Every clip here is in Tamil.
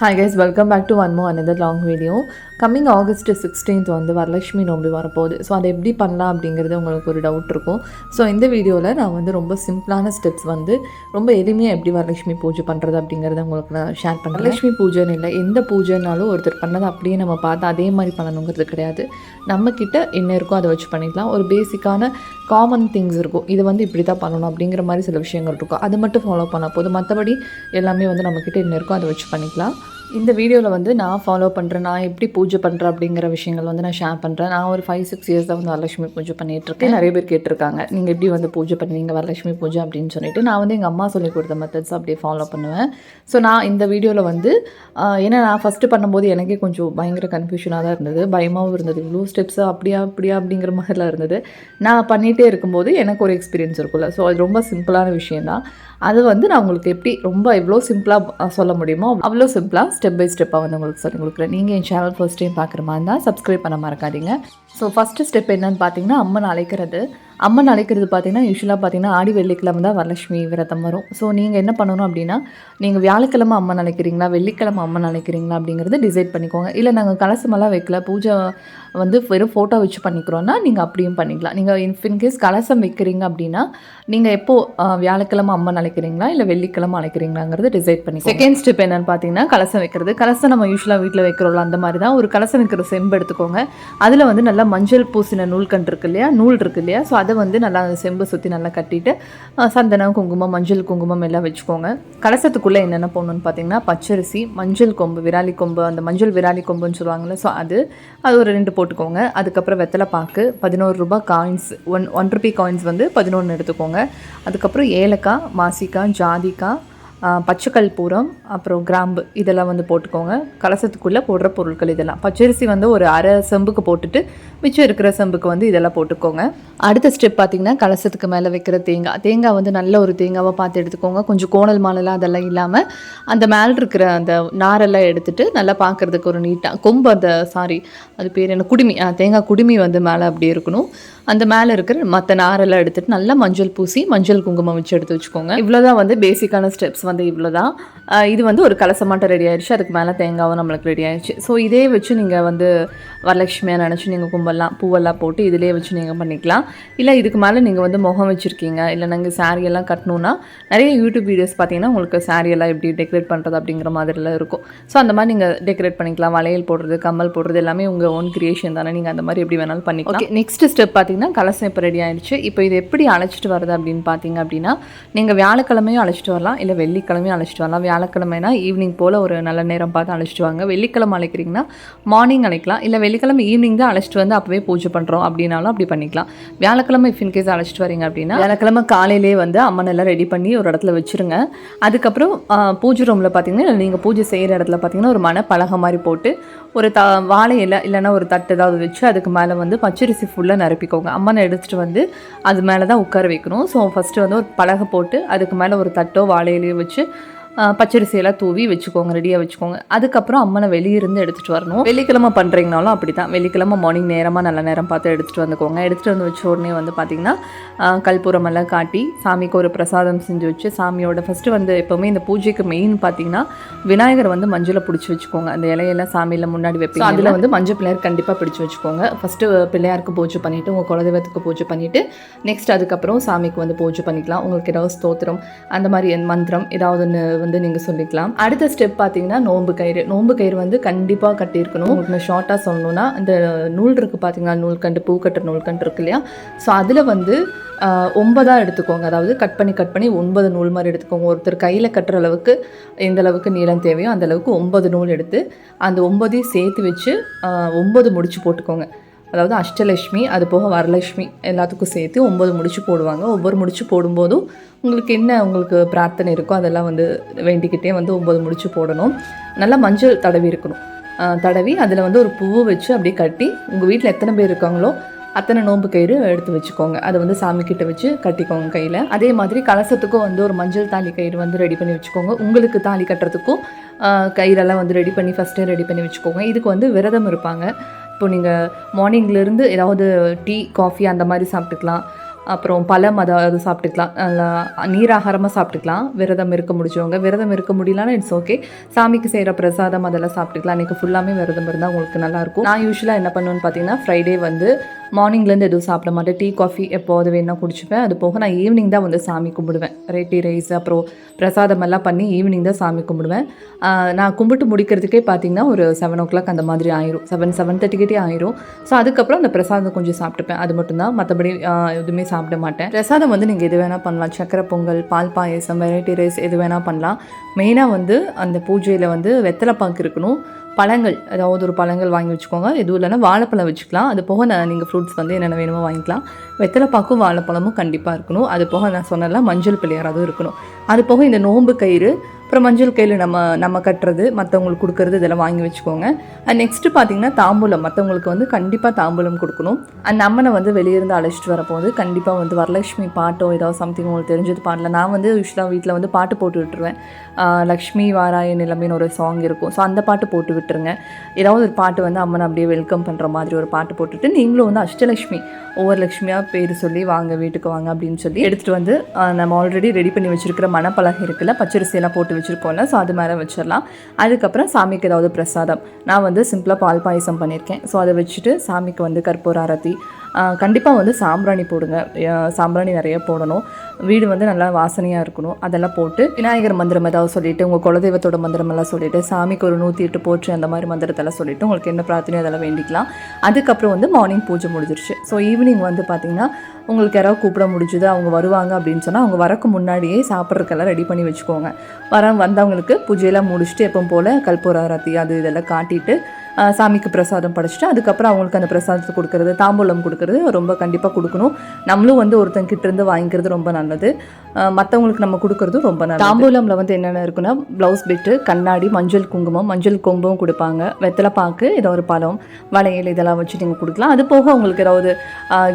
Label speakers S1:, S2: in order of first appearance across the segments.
S1: Hi guys welcome back to one more another long video coming August sixteenth வந்து வரலட்சுமி நோம்பி வரப்போகுது. ஸோ அதை எப்படி பண்ணலாம் அப்படிங்கிறது உங்களுக்கு ஒரு டவுட் இருக்கும். ஸோ இந்த வீடியோவில் நான் வந்து ரொம்ப சிம்பிளான ஸ்டெப்ஸ் வந்து ரொம்ப எளிமையாக எப்படி வரலட்சுமி பூஜை பண்ணுறது அப்படிங்கிறத உங்களுக்கு நான் ஷேர் பண்ணுறேன் வரலட்சுமி பூஜைன்னு இல்லை எந்த பூஜைனாலும் ஒருத்தர் பண்ணதை அப்படியே நம்ம பார்த்து அதே மாதிரி பண்ணணுங்கிறது கிடையாது. நம்மக்கிட்ட என்ன இருக்கோ அதை வச்சு பண்ணிக்கலாம். ஒரு பேசிக்கான காமன் திங்ஸ் இருக்கும். இது வந்து இப்படி தான் பண்ணணும் அப்படிங்கிற மாதிரி சில விஷயங்கள் இருக்கும். அது மட்டும் ஃபாலோ பண்ணால் போதும். மற்றபடி எல்லாமே வந்து நம்மக்கிட்ட என்ன இருக்கோ அதை வச்சு பண்ணிக்கலாம். இந்த வீடியோவில் வந்து நான் ஃபாலோ பண்ணுறேன் நான் எப்படி பூஜை பண்ணுறேன் அப்படிங்கிற விஷயங்கள் வந்து நான் ஷேர் பண்ணுறேன் நான் ஒரு ஃபைவ் சிக்ஸ் இயர்ஸ் தான் வந்து வரலட்சுமி பூஜை பண்ணிட்டுருக்கேன் நிறைய பேர் கேட்டிருக்காங்க நீங்கள் எப்படி வந்து பூஜை பண்ணுவீங்க வரலட்சுமி பூஜை அப்படின்னு சொல்லிட்டு. நான் வந்து எங்கள் அம்மா சொல்லி கொடுத்த மெத்தட்ஸ் அப்படியே ஃபாலோ பண்ணுவேன். ஸோ நான் இந்த வீடியோவில் வந்து ஏன்னா நான் ஃபஸ்ட்டு பண்ணும்போது எனக்கே கொஞ்சம் பயங்கர கன்ஃபியூஷனாக தான் இருந்தது. பயமாகவும் இருந்தது. இவ்வளோ ஸ்டெப்ஸு அப்படியா அப்படியா அப்படிங்கிற மாதிரிலாம் இருந்தது. நான் பண்ணிகிட்டே இருக்கும்போது எனக்கு ஒரு எக்ஸ்பீரியன்ஸ் இருக்கும்ல. ஸோ அது ரொம்ப சிம்பிளான விஷயந்தான் அது வந்து நான் உங்களுக்கு எப்படி ரொம்ப எவ்வளோ சிம்பிளாக சொல்ல முடியுமோ அவ்வளோ சிம்பிளாக ஸ்டெப் பை ஸ்டெப்பாக வந்து உங்களுக்கு சொல்லி கொடுக்குறேன். நீங்கள் என் சேனல் ஃபர்ஸ்ட் டைம் பார்க்குற மாதிரி இருந்தால் சப்ஸ்கிரைப் பண்ண மறக்காதீங்க. ஸோ ஃபஸ்ட்டு ஸ்டெப் என்னன்னு பார்த்தீங்கன்னா அம்மன் அழைக்கிறது. அம்மன் அழைக்கிறது பார்த்தீங்கன்னா யூஸ்வலாக பார்த்தீங்கன்னா ஆடி வெள்ளிக்கிழமை தான் வரலட்சுமி விரதம் வரும். ஸோ நீங்கள் என்ன பண்ணணும் அப்படின்னா நீங்கள் வியாழக்கிழமை அம்மன் அழைக்கிறீங்களா வெள்ளிக்கிழமை அம்மன் அழைக்கிறீங்களா அப்படிங்கிறது டிசைட் பண்ணிக்கோங்க. இல்லை நாங்கள் கலசமெல்லாம் வைக்கல பூஜை வந்து வெறும் ஃபோட்டோ வச்சு பண்ணிக்கிறோன்னா நீங்கள் அப்படியும் பண்ணிக்கலாம். நீங்கள் இன்கேஸ் கலசம் வைக்கிறீங்க அப்படின்னா நீங்கள் எப்போ வியாழக்கிழமை அம்மன் அழைக்கிறீங்களா இல்லை வெள்ளிக்கிழமை அழைக்கிறீங்களாங்கிறது டிசைட் பண்ணி செகண்ட் ஸ்டெப் என்னன்னு பார்த்தீங்கன்னா கலசம் வைக்கிறது. கலசம் நம்ம யூஸ்வலாக வீட்டில் வைக்கிறோம்ல அந்த மாதிரி தான். ஒரு கலசம் வைக்கிற செம்பு எடுத்துக்கோங்க. அதில் வந்து நல்லா மஞ்சள் பூசின நூல்கண்டு இருக்கு இல்லையா? நூல் இருக்கு இல்லையா? ஸோ அதை வந்து நல்லா அந்த செம்பு சுற்றி நல்லா கட்டிட்டு சந்தனம் குங்குமம் மஞ்சள் குங்குமம் எல்லாம் வச்சுக்கோங்க. கலசத்துக்குள்ளே என்னென்ன போகணுன்னு பார்த்தீங்கன்னா பச்சரிசி மஞ்சள் கொம்பு விராலி கொம்பு அந்த மஞ்சள் விராலி கொம்புன்னு சொல்லுவாங்கல்ல ஸோ அது அது ஒரு ரெண்டு போட்டுக்கோங்க. அதுக்கப்புறம் வெத்தலை பாக்கு பதினோரு ரூபாய் coins one one rupee coins வந்து பதினொன்று எடுத்துக்கோங்க. அதுக்கப்புறம் ஏலக்காய் மாசிக்காய் ஜாதிக்காய் பச்சைக்கல்பூரம் பச்சைக்கல் பூரம் அப்புறம் கிராம்பு இதெல்லாம் வந்து போட்டுக்கோங்க. கலசத்துக்குள்ளே போடுற பொருட்கள் இதெல்லாம். பச்சரிசி வந்து ஒரு அரை செம்புக்கு போட்டுட்டு மிச்சம் இருக்கிற செம்புக்கு வந்து இதெல்லாம் போட்டுக்கோங்க. அடுத்த ஸ்டெப் பார்த்தீங்கன்னா கலசத்துக்கு மேலே வைக்கிற தேங்காய். தேங்காய் வந்து நல்ல ஒரு தேங்காவாக பார்த்து எடுத்துக்கோங்க. கொஞ்சம் கோணல் மாலெல்லாம் அதெல்லாம் இல்லாமல் அந்த மேலே இருக்கிற அந்த நாரெல்லாம் எடுத்துட்டு நல்லா பார்க்கறதுக்கு ஒரு நீட்டாக கொம்பு அந்த சாரி அது பேர் என்ன? குடுமி தேங்காய் குடுமி வந்து மேலே அப்படியே இருக்கணும். அந்த மேலே இருக்கிற மற்ற நாரெல்லாம் எடுத்துட்டு நல்லா மஞ்சள் பூசி மஞ்சள் குங்குமம் வச்சு எடுத்து வச்சுக்கோங்க. இவ்வளோதான் வந்து பேசிக்கான ஸ்டெப்ஸ் வந்து இவ்வளோதான் இது வந்து ஒரு கலசமாட்டம் ரெடி ஆயிடுச்சு அதுக்கு மேலே தேங்காவும் நம்மளுக்கு ரெடி ஆயிடுச்சு ஸோ இதே வச்சு நீங்கள் வந்து வரலட்சுமியாக நினச்சி நீங்கள் கும்பல்லாம் பூவெல்லாம் போட்டு இதிலே வச்சு நீங்கள் பண்ணிக்கலாம். இல்லை இதுக்கு மேலே நீங்கள் வந்து முகம் வச்சுருக்கீங்க இல்லை நாங்கள் எல்லாம் கட்டணுன்னா நிறைய யூடியூப் வீடியோஸ் பார்த்தீங்கன்னா உங்களுக்கு எல்லாம் எப்படி டெக்கரேட் பண்ணுறது அப்படிங்கிற மாதிரிலாம் இருக்கும். ஸோ அந்த மாதிரி நீங்கள் டெக்கரேட் பண்ணிக்கலாம். வளையல் போடுறது கம்மல் போடுறது எல்லாமே உங்கள் ஓன் கிரியேஷன் தானே. நீங்கள் அந்த மாதிரி எப்படி வேணாலும் பண்ணிக்கலாம். நெக்ஸ்ட் ஸ்டெப் பார்த்தீங்கன்னா கலசம் இப்போ ரெடி ஆயிடுச்சு இப்போ இது எப்படி அழைச்சிட்டு வருது அப்படின்னு பார்த்தீங்க அப்படின்னா நீங்கள் வியாழக்கிழமையும் அழைச்சிட்டு வரலாம் இல்லை வெள்ளிக்கிழமையும் அழைச்சிட்டு வரலாம். வியாழக்கிழமைனா ஈவினிங் போல் ஒரு நல்ல நேரம் பார்த்து அழைச்சிட்டு வாங்க. வெள்ளிக்கிழமை அழைக்கிறீங்கன்னா மார்னிங் அழைக்கலாம் இல்லை வெள்ளிக்கிழமை ஈவினிங் தான் அழைச்சிட்டு வந்து அப்போவே பூஜை பண்ணுறோம் அப்படின்னாலும் அப்படி பண்ணிக்கலாம். வியாழக்கிழமை இஃப் இன்கேஸ் அழைச்சிட்டு வரீங்க அப்படின்னா வியாழக்கிழமை காலையிலே வந்து அம்மன் எல்லாம் ரெடி பண்ணி ஒரு இடத்துல வச்சுருங்க. அதுக்கப்புறம் பூஜை ரூமில் பார்த்தீங்கன்னா நீங்கள் பூஜை செய்கிற இடத்துல பார்த்தீங்கன்னா ஒரு மன பலகை மாதிரி போட்டு ஒரு த வாழை இலை இல்லைன்னா ஒரு தட்டு ஏதாவது வச்சு அதுக்கு மேலே வந்து பச்சரிசி ஃபுல்லாக நிரப்பிக்கோங்க அம்மனை எடுத்துகிட்டு வந்து அது மேலே தான் உட்கார வைக்கணும். ஸோ ஃபஸ்ட்டு வந்து ஒரு பலகை போட்டு அதுக்கு மேலே ஒரு தட்டோ வாழையிலையோ வச்சு பச்சரிசியெல்லாம் தூவி வச்சுக்கோங்க ரெடியாக வச்சுக்கோங்க. அதுக்கப்புறம் அம்மனை வெளியிருந்து எடுத்துகிட்டு வரணும். வெள்ளிக்கிழமை பண்ணுறீங்கனாலும் அப்படி தான் வெள்ளிக்கிழமை மார்னிங் நேரமாக நல்ல நேரம் பார்த்து எடுத்துகிட்டு வந்துக்கோங்க. எடுத்துகிட்டு வந்து வச்ச உடனே வந்து பார்த்திங்கன்னா எல்லாம் காட்டி சாமிக்கு ஒரு பிரசாதம் செஞ்சு வச்சு சாமியோட ஃபஸ்ட்டு வந்து எப்போவுமே இந்த பூஜைக்கு மெயின் பார்த்தீங்கன்னா விநாயகர் வந்து மஞ்சளை பிடிச்சி வச்சுக்கோங்க. அந்த இலையெல்லாம் சாமியில் முன்னாடி வைப்பீங்க அதில் வந்து மஞ்சள் பிள்ளையார் கண்டிப்பாக பிடிச்சி வச்சுக்கோங்க. ஃபஸ்ட்டு பிள்ளையாருக்கு பூஜை பண்ணிவிட்டு உங்கள் குலதெய்வத்துக்கு பூஜை பண்ணிவிட்டு நெக்ஸ்ட் அதுக்கப்புறம் சாமிக்கு வந்து பூஜை பண்ணிக்கலாம். உங்களுக்கு ஏதாவது ஸ்தோத்திரம் அந்த மாதிரி மந்திரம் ஏதாவது ஒன்று வந்து நீங்கள் சொல்லிக்கலாம். அடுத்த ஸ்டெப் பார்த்தீங்கன்னா நோன்பு கயிறு. நோன்பு கயிறு வந்து கண்டிப்பாக கட்டியிருக்கணும். உங்களுக்கு ஷார்ட்டாக சொல்லணும்னா அந்த நூல் இருக்குது பார்த்தீங்கன்னா நூல்கண்டு பூ கட்டுற நூல்கண்டு இருக்கு இல்லையா? ஸோ அதில் வந்து ஒன்பதாக எடுத்துக்கோங்க. அதாவது கட் பண்ணி கட் பண்ணி ஒன்பது நூல் மாதிரி எடுத்துக்கோங்க. ஒருத்தர் கையில் கட்டுற அளவுக்கு எந்த அளவுக்கு நீளம் தேவையோ அந்த அளவுக்கு ஒன்பது நூல் எடுத்து அந்த ஒன்பதையும் சேர்த்து வச்சு ஒன்பது முடிச்சு போட்டுக்கோங்க. அதாவது அஷ்டலட்சுமி அது போக வரலட்சுமி எல்லாத்துக்கும் சேர்த்து ஒம்பது முடிச்சு போடுவாங்க. ஒவ்வொரு முடிச்சு போடும்போதும் உங்களுக்கு என்ன உங்களுக்கு பிரார்த்தனை இருக்கோ அதெல்லாம் வந்து வேண்டிக்கிட்டே வந்து ஒம்பது முடிச்சு போடணும். நல்லா மஞ்சள் தடவி இருக்கணும். தடவி அதில் வந்து ஒரு பூவு வச்சு அப்படியே கட்டி உங்கள் வீட்டில் எத்தனை பேர் இருக்காங்களோ அத்தனை நோன்பு கயிறு எடுத்து வச்சுக்கோங்க. அதை வந்து சாமி கிட்ட வச்சு கட்டிக்கோங்க கையில். அதே மாதிரி கலசத்துக்கும் வந்து ஒரு மஞ்சள் தாலி கயிறு வந்து ரெடி பண்ணி வச்சுக்கோங்க. உங்களுக்கு தாலி கட்டுறதுக்கும் கயிறெல்லாம் வந்து ரெடி பண்ணி ஃபஸ்ட்டே ரெடி பண்ணி வச்சுக்கோங்க. இதுக்கு வந்து விரதம் இருப்பாங்க. இப்போ நீங்கள் மார்னிங்லேருந்து ஏதாவது டீ காஃபி அந்த மாதிரி சாப்பிட்டுக்கலாம். அப்புறம் பழம் அதாவது சாப்பிட்டுக்கலாம். நல்லா நீராகாரமாக சாப்பிட்டுக்கலாம். விரதம் இருக்க முடிஞ்சவங்க விரதம் இருக்க முடியலன்னா இட்ஸ் ஓகே சாமிக்கு செய்கிற பிரசாதம் அதெல்லாம் சாப்பிட்டுக்கலாம். அன்றைக்கி ஃபுல்லாமே விரதம் இருந்தால் உங்களுக்கு நல்லாயிருக்கும் நான் யூஸ்வலாக என்ன பண்ணுவேன்னு பார்த்தீங்கன்னா ஃப்ரைடே வந்து மார்னிங்லேருந்து எதுவும் சாப்பிட மாட்டேன். டீ காஃபி எப்போது வேணால் குடிச்சுப்பேன். அது போக நான் ஈவினிங் தான் வந்து சாமி கும்பிடுவேன். ரெட்டி ரைஸ் அப்புறம் பிரசாதம் எல்லாம் பண்ணி ஈவினிங் தான் சாமி கும்பிடுவேன். நான் கும்பிட்டு முடிக்கிறதுக்கே பார்த்தீங்கன்னா ஒரு செவன் ஓ கிளாக் அந்த மாதிரி ஆயிரும். செவன் செவன் தேர்ட்டிக்கிட்டே ஆயிரும். ஸோ அதுக்கப்புறம் அந்த பிரசாதம் கொஞ்சம் சாப்பிட்டுப்பேன். அது மட்டும்தான் மற்றபடி எதுவுமே சாப்பிட மாட்டேன். பிரசாதம் வந்து நீங்கள் எது வேணால் பண்ணலாம். சக்கரை பொங்கல் பால் பாயசம் வெரைட்டி ரைஸ் எது வேணால் பண்ணலாம். மெயினாக வந்து அந்த பூஜையில் வந்து வெத்தலை பாக்கு இருக்கணும். பழங்கள் ஏதாவது ஒரு பழங்கள் வாங்கி வச்சுக்கோங்க. எதுவும் இல்லைன்னா வாழைப்பழம் வச்சுக்கலாம். அது போக நான் நீங்கள் ஃப்ரூட்ஸ் வந்து என்னென்ன வேணுமோ வாங்கிக்கலாம். வெத்தலைப்பாக்கும் வாழைப்பழமும் கண்டிப்பாக இருக்கணும். அது போக நான் சொன்னல மஞ்சள் பிள்ளையார் அதுவும் இருக்கணும். அது போக இந்த நோம்பு கயிறு அப்புறம் மஞ்சள் கையில் நம்ம நம்ம கட்டுறது மற்றவங்களுக்கு கொடுக்கறது இதெல்லாம் வாங்கி வச்சுக்கோங்க. அண்ட் நெக்ஸ்ட்டு பார்த்தீங்கன்னா தாம்பூலம். மற்றவங்களுக்கு வந்து கண்டிப்பாக தாம்பூலம் கொடுக்கணும். அண்ட் அம்மனை வந்து வெளியிருந்து அழைச்சிட்டு வரப்போது கண்டிப்பாக வந்து வரலட்சுமி பாட்டோ ஏதாவது சம்திங் உங்களுக்கு தெரிஞ்சது பாடல. நான் வந்து யூஸ்வலாக வீட்டில் வந்து பாட்டு போட்டு விட்டுருவேன். லக்ஷ்மி வாராய நிலமின்னு ஒரு சாங் இருக்கும். ஸோ அந்த பாட்டு போட்டு விட்டுருங்க. ஏதாவது ஒரு பாட்டு வந்து அம்மனை அப்படியே வெல்கம் பண்ணுற மாதிரி ஒரு பாட்டு போட்டுட்டு நீங்களும் வந்து அஷ்டலக்ஷ்மி ஒவ்வொரு லக்ஷ்மியாக பேர் சொல்லி வாங்க வீட்டுக்கு வாங்க அப்படின்னு சொல்லி எடுத்துகிட்டு வந்து நம்ம ஆல்ரெடி ரெடி பண்ணி வச்சுருக்கிற மணப்பலகை இருக்குல்ல பச்சரிசியெல்லாம் போட்டு வச்சுருக்கோம்ல ஸோ அது மேலே வச்சிடலாம். அதுக்கப்புறம் சாமிக்கு ஏதாவது பிரசாதம். நான் வந்து சிம்பிளாக பால் பாயசம் பண்ணியிருக்கேன். ஸோ அதை வச்சுட்டு சாமிக்கு வந்து கற்பூர ஆரத்தி கண்டிப்பாக வந்து சாம்பிராணி போடுங்க. சாம்பிராணி நிறைய போடணும். வீடு வந்து நல்லா வாசனையாக இருக்கணும். அதெல்லாம் போட்டு விநாயகர் மந்திரம் ஏதாவது சொல்லிவிட்டு உங்கள் குலதெய்வத்தோட மந்திரம் எல்லாம் சொல்லிவிட்டு சாமிக்கு ஒரு நூற்றி எட்டு போற்று அந்த மாதிரி மந்திரத்தெல்லாம் சொல்லிவிட்டு உங்களுக்கு என்ன பிரார்த்தனையோ அதெல்லாம் வேண்டிக்கலாம். அதுக்கப்புறம் வந்து மார்னிங் பூஜை முடிஞ்சிருச்சு. ஸோ ஈவினிங் வந்து பார்த்திங்கன்னா உங்களுக்கு யாராவது கூப்பிட முடிஞ்சுது அவங்க வருவாங்க அப்படின்னு சொன்னால் அவங்க வரக்கு முன்னாடியே சாப்பிட்றதுக்கெல்லாம் ரெடி பண்ணி வச்சுக்கோங்க. வர வந்தவங்களுக்கு பூஜையெல்லாம் முடிச்சுட்டு எப்போ போல் கற்பூர ஆரத்தி அது இதெல்லாம் காட்டிட்டு சாமிக்கு பிரசாதம் படைச்சிட்டு அதுக்கப்புறம் அவங்களுக்கு அந்த பிரசாதத்தை கொடுக்கறது தாம்பூலம் கொடுக்கறது ரொம்ப கண்டிப்பாக கொடுக்கணும். நம்மளும் வந்து ஒருத்தங்க கிட்ட இருந்து வாங்கிக்கிறது ரொம்ப நல்லது. மற்றவங்களுக்கு நம்ம கொடுக்கறதும் ரொம்ப நல்லது. தாம்பூலமில் வந்து என்னென்ன இருக்குன்னா ப்ளவுஸ் பிட்டு கண்ணாடி மஞ்சள் குங்குமம் மஞ்சள் கொம்பும் கொடுப்பாங்க. வெத்தலை பாக்கு ஏதோ ஒரு பழம் வளையல் இதெல்லாம் வச்சு நீங்கள் கொடுக்கலாம். அது போக உங்களுக்கு ஏதாவது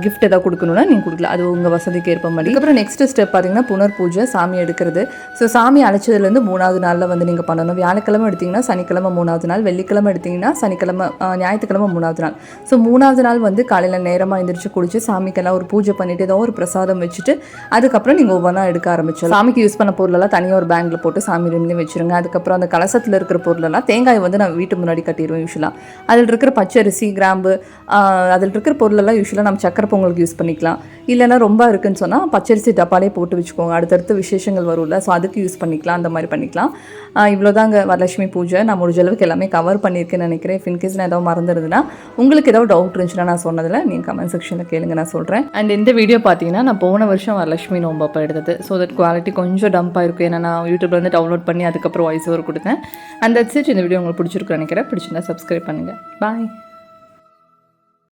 S1: கிஃப்ட் ஏதாவது கொடுக்கணும்னா நீங்கள் கொடுக்கலாம். அது உங்கள் வசதிக்கு ஏற்ப மாதிரி. அதுக்கப்புறம் நெக்ஸ்ட் ஸ்டெப் பார்த்தீங்கன்னா புனர் பூஜை சாமி எடுக்கிறது. ஸோ சாமி அழைச்சதுலேருந்து மூணாவது நாளில் வந்து நீங்கள் பண்ணணும். வியாழக்கிழமை எடுத்தீங்கன்னா சனிக்கிழமை மூணாவது நாள். வெள்ளிக்கிழமை எடுத்தீங்கன்னா சனிக்கிழமை ஞாயிற்றுக்கிழமை மூணாவது நாள். ஸோ மூணாவது நாள் வந்து காலையில் நேரமாக எழுந்திரிச்சு குளிச்சு சாமிக்கெல்லாம் ஒரு பூஜை பண்ணிட்டு ஏதோ ஒரு பிரசாதம் வச்சுட்டு அதுக்கப்புறம் நீங்கள் ஒவ்வொன்றா எடுக்க ஆரம்பிச்சிடலாம். சாமிக்கு யூஸ் பண்ண பொருளெல்லாம் தனியாக ஒரு பேங்கில் போட்டு சாமி ரூம்லேயே வச்சுருங்க. அதுக்கப்புறம் அந்த கலசத்தில் இருக்கிற பொருளெல்லாம் தேங்காய் வந்து நான் வீட்டு முன்னாடி கட்டிடுவேன் யூஸ்வலாக அதில் இருக்கிற பச்சரிசி கிராம்பு அதில் இருக்கிற பொருளெல்லாம் யூஸ்வலாக நம்ம சக்கரை பொங்கலுக்கு யூஸ் பண்ணிக்கலாம். இல்லைன்னா ரொம்ப இருக்குன்னு சொன்னால் பச்சரிசி டப்பாலே போட்டு வச்சுக்கோங்க. அடுத்தடுத்து விசேஷங்கள் வரும்ல ஸோ அதுக்கு யூஸ் பண்ணிக்கலாம் அந்த மாதிரி பண்ணிக்கலாம். இவ்வளோதாங்க வரலட்சுமி பூஜை. நான் முடிஞ்ச அளவுக்கு எல்லாமே கவர் பண்ணியிருக்கேன்னு நினைக்கிறேன். இஃப் இன்கேஸ் நான் ஏதாவது மறந்துருதுன்னா உங்களுக்கு ஏதாவது டவுட் இருந்துச்சுன்னா நான் சொன்னதில் நீங்கள் கமெண்ட் செக்ஷனில் கேளுங்க நான் சொல்கிறேன் அண்ட் இந்த வீடியோ பார்த்தீங்கன்னா நான் போன வருஷம் வரலட்சுமி நோம்பு அப்போ எடுத்தது. ஸோ தட் குவாலிட்டி கொஞ்சம் டம்பாக இருக்கும் ஏன்னா நான் யூடியூப்ல வந்து டவுன்லோட் பண்ணி அதுக்கப்புறம் வாய்ஸ் ஓவர் கொடுத்தேன். அந்த சீட் இந்த வீடியோ உங்களுக்கு பிடிச்சிருக்கு நினைக்கிறேன். பிடிச்சிருந்தா சப்ஸ்கிரைப் பண்ணுங்கள் பாய்